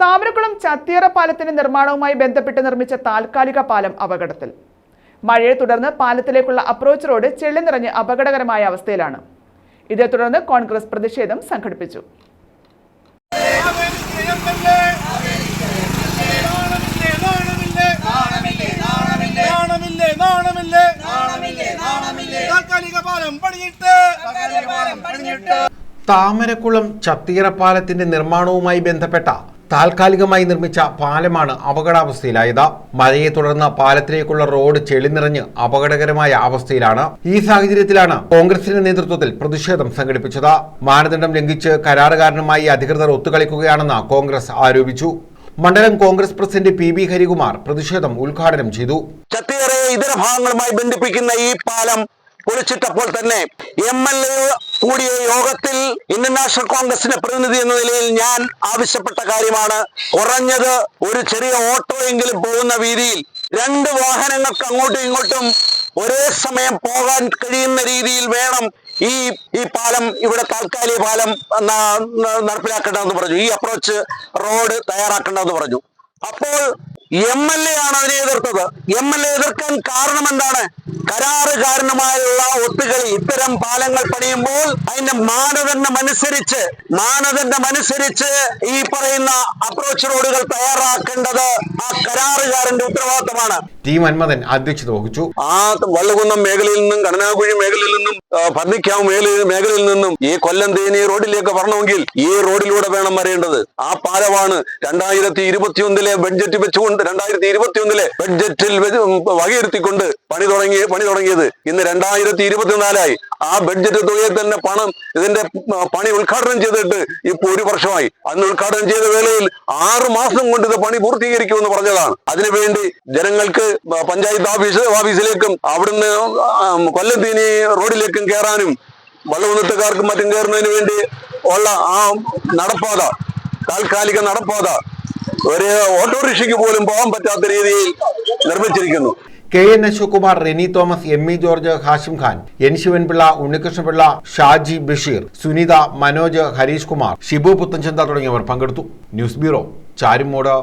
താമരക്കുളം ചത്തിയറ പാലത്തിന്റെ നിർമ്മാണവുമായി ബന്ധപ്പെട്ട് നിർമ്മിച്ച താൽക്കാലിക പാലം അപകടത്തിൽ. മഴയെ തുടർന്ന് പാലത്തിലേക്കുള്ള അപ്രോച്ച് റോഡ് ചെള്ളി നിറഞ്ഞ് അപകടകരമായ അവസ്ഥയിലാണ്. ഇതേ തുടർന്ന് കോൺഗ്രസ് പ്രതിഷേധം സംഘടിപ്പിച്ചു. താമരക്കുളം പാലം പാലത്തിന്റെ നിർമ്മാണവുമായി ബന്ധപ്പെട്ട താൽക്കാലികമായി നിർമ്മിച്ച പാലമാണ് അപകടാവസ്ഥയിലായത്. മഴയെ തുടർന്ന് പാലത്തിലേക്കുള്ള റോഡ് ചെളിനിറഞ്ഞ് അപകടകരമായ അവസ്ഥയിലാണ് ഈ സാഹചര്യത്തിലാണ് കോൺഗ്രസിന്റെ നേതൃത്വത്തിൽ പ്രതിഷേധം സംഘടിപ്പിച്ചത്. മാനദണ്ഡം ലംഘിച്ച് കരാറുകാരനുമായി അധികൃതർ ഒത്തുകളിക്കുകയാണെന്ന് കോൺഗ്രസ് ആരോപിച്ചു. മണ്ഡലം Congress president P B Harikumar പ്രതിഷേധം ഉദ്ഘാടനം ചെയ്തു. ഇതര ഭാഗങ്ങളുമായി ബന്ധിപ്പിക്കുന്ന ഈ പാലം പൊളിച്ചിട്ടപ്പോൾ തന്നെ എം എൽ എ കൂടിയ യോഗത്തിൽ ഇന്ത്യൻ നാഷണൽ കോൺഗ്രസിന്റെ പ്രതിനിധി എന്ന നിലയിൽ ഞാൻ ആവശ്യപ്പെട്ട കാര്യമാണ്. കുറഞ്ഞത് ഒരു ചെറിയ ഓട്ടോ എങ്കിലും പോകുന്ന വീതിയിൽ രണ്ട് വാഹനങ്ങൾക്ക് അങ്ങോട്ടും ഇങ്ങോട്ടും ഒരേ സമയം പോകാൻ കഴിയുന്ന രീതിയിൽ വേണം ഈ ഈ പാലം ഇവിടെ താൽക്കാലിക പാലം നടപ്പിലാക്കേണ്ടതെന്ന് പറഞ്ഞു. ഈ അപ്രോച്ച് റോഡ് തയ്യാറാക്കേണ്ടതെന്ന് പറഞ്ഞു. അപ്പോൾ എം എൽ എ ആണ് അതിനെ എതിർത്തത്. എം എൽ എ എതിർക്കാൻ കാരണം എന്താണ്? കരാറുകാരനുമായുള്ള ഒത്തുകളി. ഇത്തരം പാലങ്ങൾ പണിയുമ്പോൾ അതിന്റെ മാനദണ്ഡം അനുസരിച്ച് മാനദണ്ഡം അനുസരിച്ച് ഈ പറയുന്ന അപ്രോച്ച് റോഡുകൾ തയ്യാറാക്കേണ്ടത് ആ കരാറുകാരന്റെ ഉത്തരവാദിത്തമാണ്. ടി മന്മഥൻ അധ്യക്ഷത വഹിച്ചു. ആ വള്ളുകുന്നം മേഖലയിൽ നിന്നും കടനാകുഴി മേഖലയിൽ നിന്നും ഭരണിക്കാവ് മേഖല മേഖലയിൽ നിന്നും ഈ കൊല്ലം തേനി റോഡിലേക്ക് വരണമെങ്കിൽ ഈ റോഡിലൂടെ വേണം വരേണ്ടത്. ആ പാലമാണ് രണ്ടായിരത്തി ഇരുപത്തിയൊന്നിലെ ബഡ്ജറ്റ് വെച്ചുകൊണ്ട് രണ്ടായിരത്തി ഇരുപത്തി ഒന്നിലെ ബഡ്ജറ്റിൽ വകയിരുത്തിക്കൊണ്ട് പണി തുടങ്ങി പണി തുടങ്ങിയത്. ഇന്ന് രണ്ടായിരത്തി ഇരുപത്തിനാലായി ആ ബഡ്ജറ്റ് തുകയിൽ തന്നെ പണം ഇതിന്റെ പണി ഉദ്ഘാടനം ചെയ്തിട്ട് ഇപ്പൊ ഒരു വർഷമായി. അന്ന് ഉദ്ഘാടനം ചെയ്ത വേളയിൽ ആറ് മാസം കൊണ്ട് ഇത് പണി പൂർത്തീകരിക്കുമെന്ന് പറഞ്ഞതാണ്. അതിനുവേണ്ടി ജനങ്ങൾക്ക് പഞ്ചായത്ത് ഓഫീസ് ഓഫീസിലേക്കും അവിടുന്ന് കൊല്ലത്തീനി കൊല്ലം തീനി റോഡിലേക്കും കയറാനും വള്ളകുന്നത്തുകാർക്കും മറ്റും കയറുന്നതിന് വേണ്ടി ഉള്ള ആ നടപ്പാത താൽക്കാലിക നടപ്പാത ഒരു ഓട്ടോറിക്ഷയ്ക്ക് പോലും പോകാൻ പറ്റാത്ത രീതിയിൽ നിർമ്മിച്ചിരിക്കുന്നു. K N Ashokkumar Reni Thomas M E George Hashim Khan N Sivanpillai Unnikrishnapillai Shaji Basheer Sunitha Manoj Harish Kumar Shibu Puthenchantha തുടങ്ങിയവർ പങ്കെടുത്തു. News bureau Charummood.